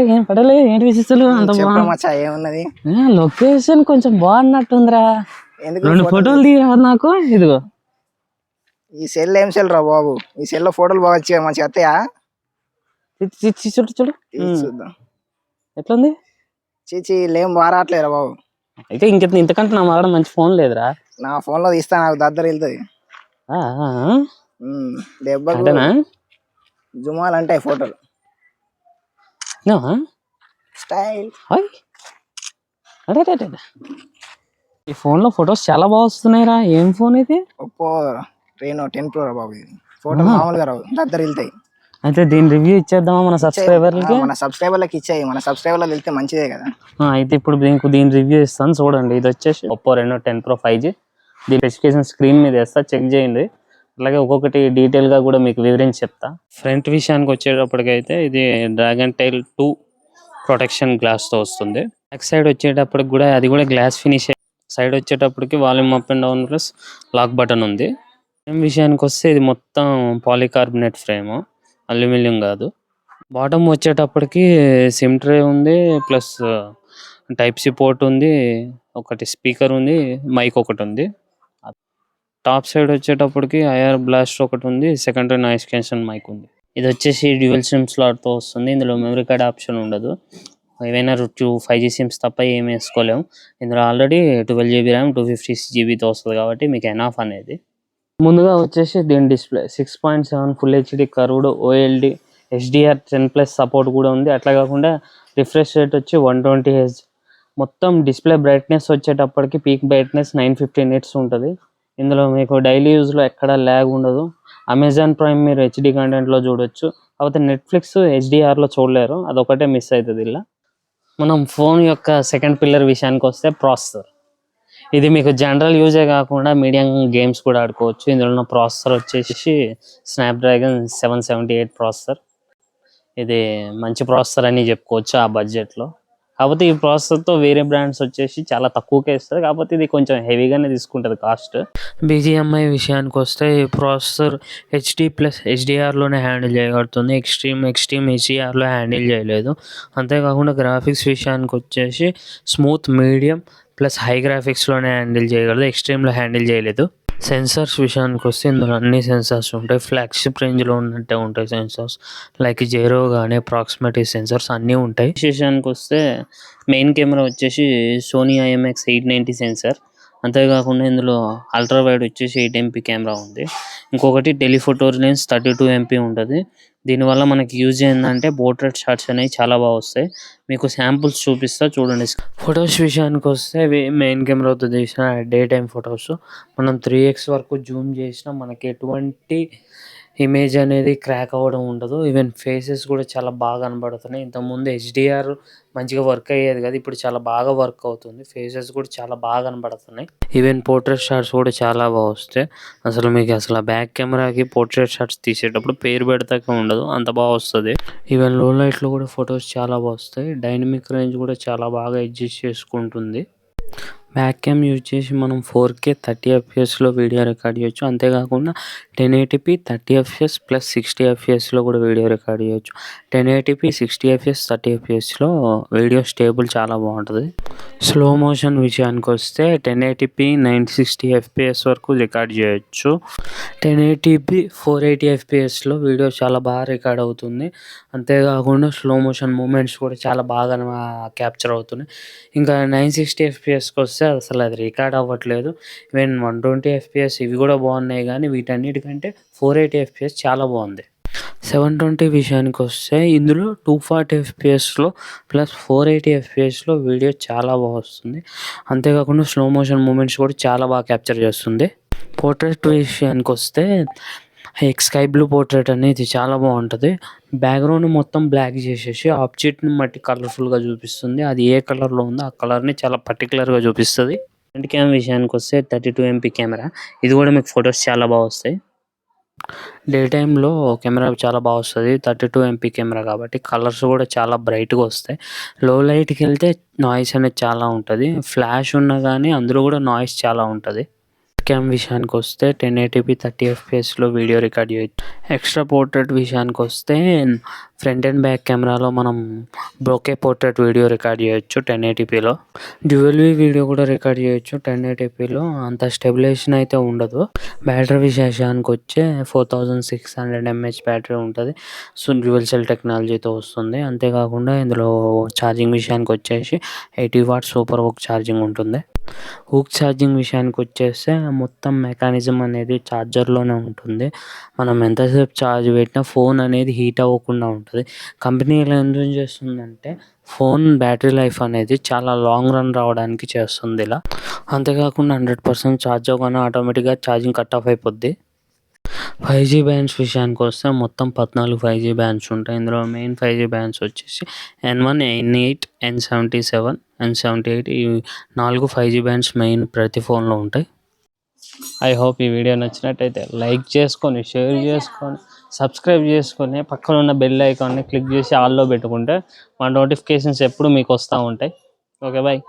ఏం పడలే. ఏంటి అంత మచ్చా ఏమున్నది? లొకేషన్ కొంచెం బాగున్నట్టుందిరా. రెండు ఫోటోలు తీయరా నాకు? ఇదిగో. ఈ సెల్ ఏం సెల్ రా బాబు? ఈ సెల్లో ఫోటోలు బాగా వచ్చాయి మంచిగా వస్తాయా చి- చి- చి- చూడు చూడు. చూద్దాం. ఎట్లుంది? చీచి ఏం బారాట్లేరా బాబు. అయితే ఇంక ఇంతకంటే నా మాట మంచి ఫోన్ లేదురా. నా ఫోన్లో తీస్తా నాకు దద్దర వెళ్తుంది. అంతేనా? జుమాలు అంటాయి ఫోటోలు. నువ్వా? స్టైల్ హాయ్ అదే ఈ ఫోన్లో ఫొటోస్ చాలా బాగా వస్తున్నాయిరా. ఏం ఫోన్ ఇది? ఒప్పో రేనో టెన్ ప్రో రా బాబు ఇది. ఫోటోలు మామూలుగా రావు. దద్దర వెళ్తాయి. అయితే దీని రివ్యూ ఇచ్చేద్దామా మన సబ్స్క్రైబర్లకి మన సబ్స్క్రైబర్లకు ఇచ్చాయి. మన సబ్స్క్రైబర్లకు వెళ్తే మంచిదే కదా. అయితే ఇప్పుడు దీనికి దీని రివ్యూ ఇస్తాను. చూడండి ఇది వచ్చేసి Oppo Reno ten pro five G దీని స్పెసిఫికేషన్ స్క్రీన్ మీద వేస్తా. చెక్ చేయండి. అలాగే ఒక్కొక్కటి డీటెయిల్గా కూడా మీకు వివరించి చెప్తా. ఫ్రంట్ విషయానికి వచ్చేటప్పటికైతే ఇది డ్రాగన్ టైల్ టూ ప్రొటెక్షన్ గ్లాస్తో వస్తుంది. బ్యాక్ సైడ్ వచ్చేటప్పటికి కూడా అది కూడా గ్లాస్ ఫినిష్ సైడ్ వచ్చేటప్పటికి volume up and down plus lock button ఉంది. ఫ్రేమ్ విషయానికి వస్తే ఇది మొత్తం పాలికార్బనేట్ ఫ్రేమ్ అల్యూమినియం కాదు. బాటమ్ వచ్చేటప్పటికి సిమ్ ట్రే ఉంది ప్లస్ టైప్ సి పోర్ట్ ఉంది ఒకటి స్పీకర్ ఉంది మైక్ ఒకటి ఉంది. టాప్ సైడ్ వచ్చేటప్పటికి ఐఆర్ బ్లాస్ట్ ఒకటి ఉంది సెకండరీ నాయిస్ క్యాన్సల్ మైక్ ఉంది. ఇది వచ్చేసి డ్యూయల్ సిమ్ స్లాట్తో వస్తుంది ఇందులో మెమరీ కార్డ్ ఆప్షన్ ఉండదు. ఏవైనా టూ ఫైవ్ జీ సిమ్స్ తప్ప ఏమి వేసుకోలేము. ఇందులో already twelve GB RAM two fifty six జీబీతో వస్తుంది కాబట్టి మీకు ఎనాఫ్ అనేది. ముందుగా వచ్చేసి దీని display six point seven full HD curved OLED HDR ten plus support కూడా ఉంది. అట్లా కాకుండా రిఫ్రెష్ రేట్ వచ్చి వన్ ట్వంటీ హెచ్. మొత్తం డిస్ప్లే బ్రైట్నెస్ వచ్చేటప్పటికి peak brightness nine fifty nits ఉంటుంది. ఇందులో మీకు డైలీ యూజ్లో ఎక్కడ ల్యాగ్ ఉండదు. అమెజాన్ ప్రైమ్ మీరు హెచ్డి కంటెంట్లో చూడొచ్చు. కాకపోతే నెట్ఫ్లిక్స్ హెచ్డిఆర్లో చూడలేరు. అదొకటే మిస్ అవుతుంది ఇలా. మనం ఫోన్ యొక్క సెకండ్ పిల్లర్ విషయానికి వస్తే ప్రాసెసర్ ఇది మీకు జనరల్ యూజే కాకుండా మీడియం గేమ్స్ కూడా ఆడుకోవచ్చు. ఇందులో ఉన్న ప్రాసెసర్ వచ్చేసి Snapdragon seven seventy eight processor ఇది మంచి ప్రాసెసర్ అని చెప్పుకోవచ్చు ఆ బడ్జెట్లో కాకపోతే ఈ ప్రాసెసర్తో వేరే బ్రాండ్స్ వచ్చేసి చాలా తక్కువకే ఇస్తారు. కాకపోతే ఇది కొంచెం హెవీగానే తీసుకుంటుంది కాస్ట్ బీజిఎంఐ విషయానికి వస్తే ఈ ప్రాసెసర్ హెచ్డి ప్లస్ హెచ్డిఆర్లోనే హ్యాండిల్ చేయబడుతుంది. ఎక్స్ట్రీమ్ ఎక్స్ట్రీమ్ హెచ్డిఆర్లో హ్యాండిల్ చేయలేదు. అంతేకాకుండా గ్రాఫిక్స్ విషయానికి వచ్చేసి స్మూత్ మీడియం ప్లస్ హై గ్రాఫిక్స్లోనే హ్యాండిల్ చేయగలదు. ఎక్స్ట్రీమ్లో హ్యాండిల్ చేయలేదు. సెన్సార్స్ విషయానికి వస్తే ఇందులో అన్ని సెన్సార్స్ ఉంటాయి. ఫ్లాగ్షిప్ రేంజ్లో ఉన్నట్టే ఉంటాయి సెన్సార్స్. లైక్ జేరో కానీ అప్రాక్సిమేటీ సెన్సార్స్ అన్నీ ఉంటాయి. విశేషానికి వస్తే మెయిన్ కెమెరా వచ్చేసి Sony IMX eight ninety sensor. అంతేకాకుండా ఇందులో అల్ట్రా వైడ్ వచ్చేసి ఎయిట్ ఎంపీ కెమెరా ఉంది. ఇంకొకటి telephoto lens thirty two MP ఉంటుంది. దీనివల్ల మనకి యూజ్ ఏంటంటే పోర్ట్రేట్ షాట్స్ అనేవి చాలా బాగా వస్తాయి. మీకు శాంపుల్స్ చూపిస్తా చూడండి. ఫొటోస్ విషయానికి వస్తే మెయిన్ కెమెరాతో తీసిన డే టైం ఫొటోస్ మనం త్రీ ఎక్స్ వరకు జూమ్ చేసినా మనకి ఎటువంటి ఇమేజ్ అనేది క్రాక్ అవ్వడం ఉండదు. ఈవెన్ ఫేసెస్ కూడా చాలా బాగా కనబడుతున్నాయి. ఇంతకుముందు హెచ్డిఆర్ మంచిగా వర్క్ అయ్యేది కదా. ఇప్పుడు చాలా బాగా వర్క్ అవుతుంది. ఫేసెస్ కూడా చాలా బాగా కనబడుతున్నాయి. ఈవెన్ పోర్ట్రేట్ షాట్స్ కూడా చాలా బాగా వస్తాయి. అసలు మీకు అసలు బ్యాక్ కెమెరాకి పోర్ట్రేట్ షాట్స్ తీసేటప్పుడు పేరు పెడతాకే ఉండదు. అంత బాగా వస్తుంది. ఈవెన్లో లైట్లో కూడా ఫొటోస్ చాలా బాగా వస్తాయి. డైనమిక్ రేంజ్ కూడా చాలా బాగా అడ్జస్ట్ చేసుకుంటుంది. బ్యాక్ క్యామ్ యూజ్ చేసి మనం ఫోర్ కే థర్టీ ఎఫ్పిఎస్లో వీడియో రికార్డ్ చేయొచ్చు. అంతేకాకుండా ten eighty p thirty FPS plus sixty ఎఫ్ఎస్లో కూడా వీడియో రికార్డ్ చేయొచ్చు. Ten eighty p sixty FS thirty ఎఫ్పిఎస్లో video stable చాలా బాగుంటుంది. స్లో మోషన్ విషయానికి వస్తే ten eighty p nine sixty FPS వరకు రికార్డ్ చేయొచ్చు. Ten eighty p four eighty ఎఫ్పిఎస్లో video చాలా బాగా రికార్డ్ అవుతుంది. అంతేకాకుండా స్లో మోషన్ మూమెంట్స్ కూడా చాలా బాగా క్యాప్చర్ అవుతున్నాయి. ఇంకా నైన్ సిక్స్టీ ఎఫ్పిఎస్కి వస్తే అసలు అది రికార్డ్ అవ్వట్లేదు. ఈవెన్ వన్ ట్వంటీ ఎఫ్పిఎస్ ఇవి కూడా బాగున్నాయి కానీ వీటన్నిటికంటే ఫోర్ ఎయిటీ ఎఫ్పిఎస్ చాలా బాగుంది. సెవెన్ ట్వంటీ విషయానికి వస్తే ఇందులో టూ ఫార్టీ ఎఫ్పిఎస్లో ప్లస్ ఫోర్ ఎయిటీ ఎఫ్పిఎస్లో వీడియో చాలా బాగా వస్తుంది. అంతేకాకుండా స్లో మోషన్ మూమెంట్స్ కూడా చాలా బాగా క్యాప్చర్ చేస్తుంది. పోర్ట్రేట్ విషయానికి వస్తే స్కై బ్లూ పోర్ట్రేట్ అనేది చాలా బాగుంటుంది. బ్యాక్గ్రౌండ్ మొత్తం బ్లాక్ చేసేసి ఆబ్జెక్ట్ని మట్టి కలర్ఫుల్గా చూపిస్తుంది. అది ఏ కలర్లో ఉందో ఆ కలర్ని చాలా పర్టికులర్గా చూపిస్తుంది. ఫ్రంట్ క్యామ్ విషయానికి వస్తే థర్టీ టూ ఎంపీ కెమెరా ఇది కూడా మీకు ఫొటోస్ చాలా బాగా వస్తాయి. డే టైంలో కెమెరా చాలా బాగా వస్తుంది. థర్టీ టూ ఎంపీ కెమెరా కాబట్టి కలర్స్ కూడా చాలా బ్రైట్గా వస్తాయి. లో లైట్కి వెళ్తే నాయిస్ అనేది చాలా ఉంటుంది. ఫ్లాష్ ఉన్నా కానీ అందులో కూడా నాయిస్ చాలా ఉంటుంది. క్యామ్ విషయానికి వస్తే టెన్ ఎయిటీపీ థర్టీ ఎఫ్పిఎస్లో వీడియో రికార్డ్ చేయొచ్చు ఎక్స్ట్రా పోర్ట్రేట్ విషయానికి వస్తే ఫ్రంట్ అండ్ బ్యాక్ కెమెరాలో మనం బ్రోకే పోర్ట్రేట్ వీడియో రికార్డ్ చేయొచ్చు టెన్ ఎయిటీపీలో డ్యూయల్ వీడియో కూడా రికార్డ్ చేయొచ్చు టెన్ ఎయిటీపీలో అంత స్టెబిలేషన్ అయితే ఉండదు. బ్యాటరీ విశేషానికి వచ్చే four thousand six hundred MH battery ఉంటుంది. సో డ్యూయల్ సెల్ టెక్నాలజీతో వస్తుంది. అంతేకాకుండా ఇందులో ఛార్జింగ్ విషయానికి వచ్చేసి ఎయిటీ వాట్ సూపర్ వర్క్ ఛార్జింగ్ ఉంటుంది. హుక్ ఛార్జింగ్ విషయానికి వచ్చేస్తే మొత్తం మెకానిజం అనేది ఛార్జర్లోనే ఉంటుంది. మనం ఎంతసేపు ఛార్జ్ పెట్టినా ఫోన్ అనేది హీట్ అవ్వకుండా ఉంటుంది. కంపెనీలు ఇలా ఎందుకు చేస్తుందంటే ఫోన్ బ్యాటరీ లైఫ్ అనేది చాలా లాంగ్ రన్ రావడానికి చేస్తుంది ఇలా. అంతేకాకుండా హండ్రెడ్ పర్సెంట్ ఛార్జ్ అవ్వగానే ఆటోమేటిక్గా ఛార్జింగ్ కట్ ఆఫ్ అయిపోద్ది. ఫైవ్ జీ బ్యాండ్స్ విషయానికి వస్తే మొత్తం పద్నాలుగు ఫైవ్ జీ బ్యాండ్స్ ఉంటాయి. ఇందులో మెయిన్ ఫైవ్ జీ బ్యాండ్స్ వచ్చేసి N one N eight N seventy seven N seventy eight ఈ నాలుగు ఫైవ్ జీ బ్యాండ్స్ మెయిన్ ప్రతి ఫోన్లో ఉంటాయి. ఐ హోప్ ఈ వీడియో నచ్చినట్టయితే లైక్ చేసుకొని షేర్ చేసుకొని సబ్స్క్రైబ్ చేసుకొని పక్కన ఉన్న బెల్ ఐకాన్ని క్లిక్ చేసి ఆల్లో పెట్టుకుంటే మా నోటిఫికేషన్స్ ఎప్పుడు మీకు వస్తూ ఉంటాయి. Okay bye.